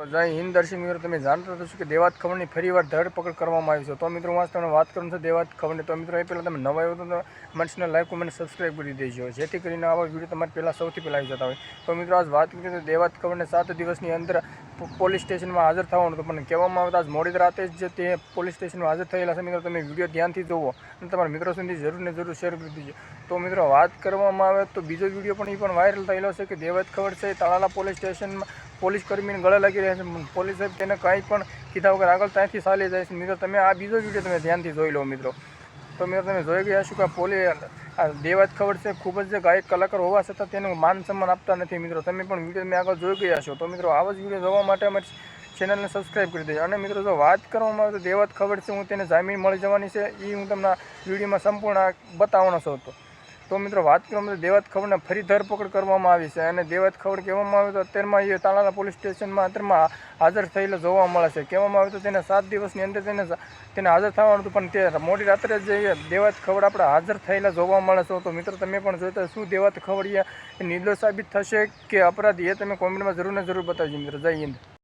તો જય હિન્દ દર્શક મિત્રો, તમે જાણતા હશો કે દેવાત ખબરની ફરીવાર ધરપકડ કરવામાં આવી છે. તો મિત્રો, હું તમને વાત કરું છું દેવાત ખબરની. તો મિત્રો, એ પહેલાં તમે નવા આવ્યો તો મનસને લાઈક કોમેન્ટ સબસ્ક્રાઈબ કરી દેજો. જેથી કરીને આવા વીડિયો તમારે પહેલાં સૌથી પહેલાં આવી જતા હોય. તો મિત્રો, આજ વાત કરીએ તો દેવાત ખબરને સાત દિવસની અંદર પોલીસ સ્ટેશનમાં હાજર થવાનું હતું. પણ કહેવામાં આવતા આજ મોડી રાતે જ તે પોલીસ સ્ટેશનમાં હાજર થયેલા છે મિત્રો, તમે વીડિયો ધ્યાનથી જોવો અને તમારા મિત્રો સુધી જરૂર ને જરૂર શેર કરી દીજો. તો મિત્રો, વાત કરવામાં આવે તો બીજો વીડિયો પણ એ પણ વાયરલ થયેલો છે કે દેવાત ખબર છે, તાળાલા પોલીસ સ્ટેશનમાં પોલીસ કર્મીને ગળે લાગી રહ્યા છે. પોલીસ સાહેબ તેને કાંઈ પણ કીધા વગર આગળ ત્યાંથી ચાલી જાય છે. મિત્રો, તમે આ બીજો વીડિયો તમે ધ્યાનથી જોઈ લો, મિત્રો. તો મિત્રો, તમે જોઈ ગયા છો કે પોલીસ આ દેવાત ખબર છે. ખૂબ જ ગાયક કલાકાર હોવા છતાં તેનું માન સન્માન આપતા નથી મિત્રો. તમે પણ વીડિયો મેં આગળ જોઈ ગયા છો તો મિત્રો, આવા જ વીડિયો જોવા માટે અમારી ચેનલને સબસ્ક્રાઈબ કરી દેજો. અને મિત્રો, જો વાત કરવામાં આવે તો દેવાત ખબર છે. હું તેને જામીન મળી જવાની છે. એ હું તમને વિડીયોમાં સંપૂર્ણ બતાવવાનો છું. તો તો મિત્રો વાત કરવામાં તો દેવાત ફરી ધરપકડ કરવામાં આવી છે અને દેવાત ખબર કહેવામાં આવે તો અત્યારમાં એ તાલાલા પોલીસ સ્ટેશનમાં અત્યારમાં હાજર થયેલો જોવા મળે છે. કહેવામાં આવે તો તેને સાત દિવસની અંદર તેને તેને હાજર થવાનું હતું, પણ તે મોડી રાત્રે જ દેવાત ખબર આપણે હાજર થયેલા જોવા મળે છે. તો મિત્રો તમે પણ જોતા શું દેવાત ખબર એ નિર્દોષ સાબિત થશે કે અપરાધી એ તમે કોમેન્ટમાં જરૂર ને જરૂર બતાવજો મિત્રો. જય હિન્દ.